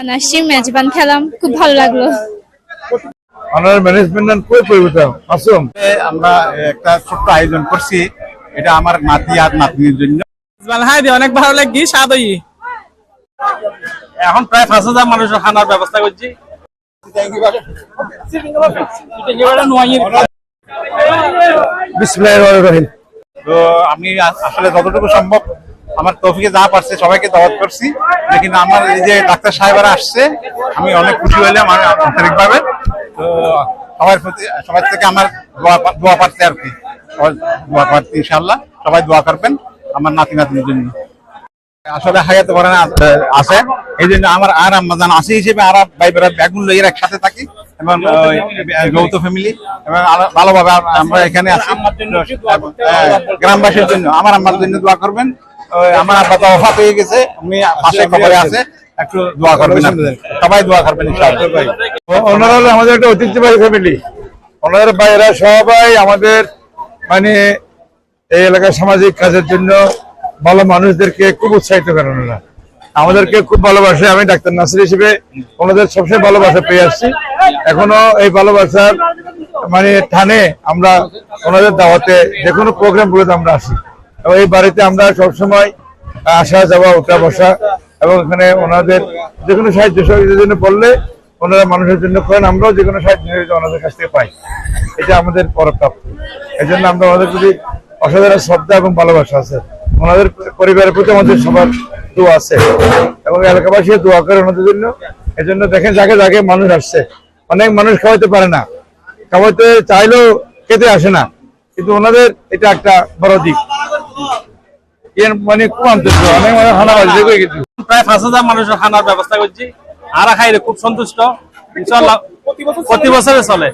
আসছি মেজবান খেলাম খুব ভালো লাগল। ম্যানেজমেন্ট কই পরিবর্তন? আসুন আমরা একটা ছোট্ট আয়োজন করছি। এটা আমার নাতি আর নাতনির জন্য। হাই অনেক ভালো লাগি স্বাদ হই এখন প্রায় পাঁচ হাজার মানুষের খানার ব্যবস্থা করছি। বিসমিল্লাহির রহিম। তো আমি আসলে যতটুকু সম্ভব আমার তৌফিকে যা পারছে সবাইকে দাওয়াত করছি। লেকিন আমার এই যে ডাক্তার সাহেবরা আসছে আমি অনেক খুশি হইলাম আমি আন্তরিক ভাবে তো সবার প্রতি সবার থেকে আমার দোয়া দোয়া পাচ্ছে আর কি। সবাই দোয়া পাচ্ছি ইনশাল্লাহ সবাই দোয়া করবেন আমার নাতি নাতনির জন্য। আসলে হায়াতে পারে আছে। এই জন্য আমার আর আম্মাজান আছে হিসেবে আর ভাই বেড়া ব্যাগুন লইয়ের একসাথে থাকি এবং যৌথ ফ্যামিলি এবং ভালোভাবে আমরা এখানে আছি। হ্যাঁ, গ্রামবাসীর জন্য। আমার আম্মার জন্য দোয়া করবেন। আমার আব্বা তো অফাত হয়ে গেছে উনি পাশে খবরে আছে। একটু দোয়া করবেন সবাই দোয়া করবেন ওনারা হলো আমাদের একটা ঐতিহ্যবাহী ফ্যামিলি ওনাদের ভাইয়েরা সবাই আমাদের মানে এই এলাকার সামাজিক কাজের জন্য ভালো মানুষদেরকে খুব উৎসাহিত করেন ওনারা। আমাদেরকে খুব ভালোবাসে আমি ডাক্তার নাসির হিসেবে ওনাদের সবসময় ভালোবাসা পেয়ে আসছি। এখনও এই ভালোবাসার মানে থানে আমরা ওনাদের দাওয়াতে যে কোনো প্রোগ্রাম গুলোতে আমরা আসি। এবং এই বাড়িতে আমরা সবসময় আসা যাওয়া, উঠা বসা এবং এখানে ওনাদের যে কোনো সাহায্য সহযোগিতার জন্য বললে ওনারা মানুষের জন্য করেন, আমরাও যে কোনো সাহায্য ওনাদের কাছ থেকে পাই। এটা আমাদের পরপ্রাপ্ত। এই জন্য আমরা ওনাদের প্রতি অসাধারণ শ্রদ্ধা এবং ভালোবাসা আছে। ওনাদের পরিবারের প্রতি আমাদের সবার দোয়া আছে এবং এলাকাবাসী দোয়া করে ওনাদের জন্য। এই জন্য দেখেন যাকে যাকে মানুষ আসছে। অনেক মানুষ খাওয়াইতে পারে না। খাওয়াইতে চাইলেও খেতে আসে না। কিন্তু ওনাদের এটা একটা বড় দিক। এর মানে খুব আন্তরিক অনেক মানে খানা বাজে হয়ে গেছে। প্রায় পাঁচ হাজার মানুষের খানার ব্যবস্থা করছি। আর খাইলে খুব সন্তুষ্ট। ইনশাল্লাহ প্রতি বছরে চলে।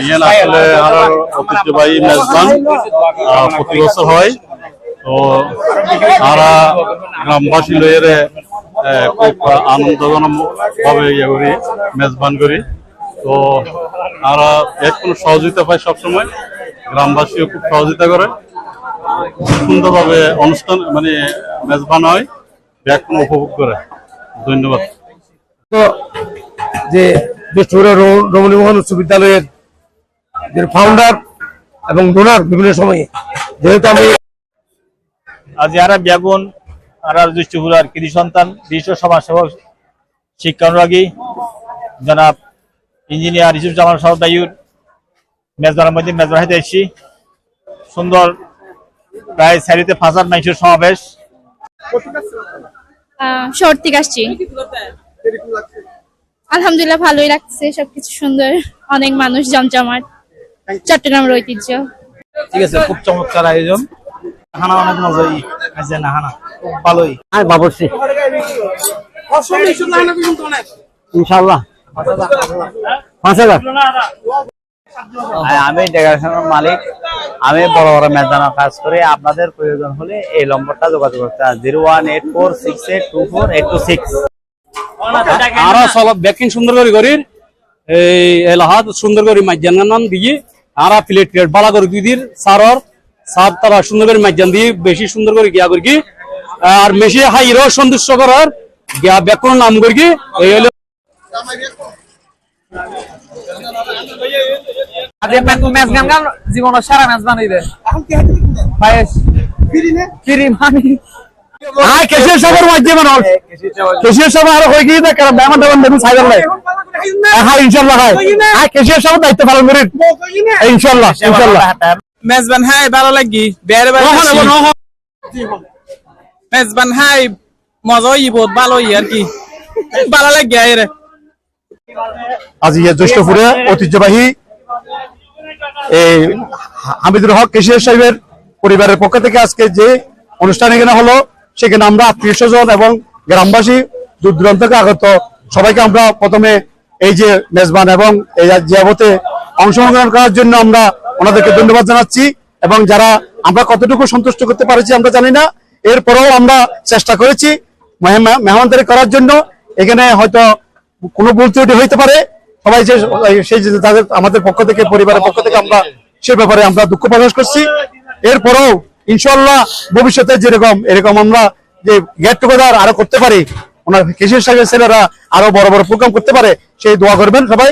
ইয়েন আসলে আরও ঐতিহ্যবাহী মেজবান আহ, প্রতি বছর হয়। তো আমরা গ্রামবাসী লইয়ের খুব আনন্দজনক ভাবে ইয়ে করি মেজবান করি। তো আমরা এর কোনো সহযোগিতা পাই সবসময়। গ্রামবাসীও খুব সহযোগিতা করে। সুন্দরভাবে অনুষ্ঠান মানে মেজবান হয়। ব্যাগ উপভোগ করে। ধন্যবাদ। তো যে বিষ্ণুপুরের রমণীমোহন উচ্চ বিদ্যালয়ের যে ফাউন্ডার এবং ডোনার বিভিন্ন সময়ে যেহেতু আমি আজ যারা ব্যাগুন আর দৃষ্টিপুরার কৃতি সন্তান বিশ্ব সমাজসেবক শিক্ষা অনুরাগী জনাব ইঞ্জিনিয়ার ইসুফ জামান সহদায়ুর মেজবানের মধ্যে মেজবার হাতে এসেছি। সুন্দর প্রায় সারিতে পাঁচ হাজার মানুষের সমাবেশ। শহর থেকে আসছি আলহামদুলিল্লাহ ভালোই লাগছে সবকিছু সুন্দর। অনেক মানুষ জমজমাট। চট্টগ্রামের ঐতিহ্য। ঠিক আছে খুব চমৎকার আয়োজন। খানা অনেক মজাই। আছে না খানা খুব ভালোই। আর বাবরছি ইনশাল্লাহ পাঁচ হাজার আমি ডেকোরেশনের মালিক। আমি বড় বড় মেদানা কাজ করে। আপনাদের প্রয়োজন হলে এই নম্বরটা যোগাযোগ করতে zero one eight four six eight two four eight two six. আরও সব ব্যাকিং সুন্দর করে করি এই এলাহাত সুন্দর করে মাইজান দিয়ে আরা প্লেট প্লেট বালা করে দিয়ে দির সারর সার তারা সুন্দর করে মাইজান দিয়ে বেশি সুন্দর করে গিয়া করি আর মেশি হাইরও সন্তুষ্ট করার গিয়া ব্যাকুর নাম করি এই হলো জীবনের সারা ম্যাচ বানাইবে পায়েস কিরি মানি? হ্যাঁ হয়ে হ্যাঁ ইনশাল্লাহ কেশিয়ার সবার দায়িত্ব পালন করি। ইনশাল্লাহ ইনশাল্লাহ। মেজবান হাই ভালো লাগি। বেড়ে মেজবান হাই মজা হই বহুত ভালো হই আর কি। ভালো লাগি আজ ইয়ে জ্যৈষ্ঠপুরে ঐতিহ্যবাহী এই হামিদুল হক কেশিয়ার সাহেবের পরিবারের পক্ষ থেকে আজকে যে অনুষ্ঠান এখানে হলো, সেখানে আমরা আত্মীয় স্বজন এবং গ্রামবাসী দূর দূরান্ত থেকে আগত সবাইকে আমরা প্রথমে এই যে মেজবান এবং এই জিয়াবতে অংশগ্রহণ করার জন্য আমরা ওনাদেরকে ধন্যবাদ জানাচ্ছি এবং যারা আমরা কতটুকু সন্তুষ্ট করতে পারছি আমরা জানি না। এরপরেও আমরা চেষ্টা করেছি মেহমা- মেহমানদারি করার জন্য। এখানে হয়তো কোনো ভুল ত্রুটি হইতে পারে। সবাই যে সেই যে তাদের, আমাদের পক্ষ থেকে, পরিবারের পক্ষ থেকে আমরা সে ব্যাপারে আমরা দুঃখ প্রকাশ করছি। এরপরেও ইনশাল্লাহ ভবিষ্যতে যেরকম, এরকম আমরা যে গেট টুগেদার আরও করতে পারি, ওনার কৃষির সাহেবের ছেলেরা আরও বড় বড় প্রোগ্রাম করতে পারে, সেই দোয়া করবেন সবাই।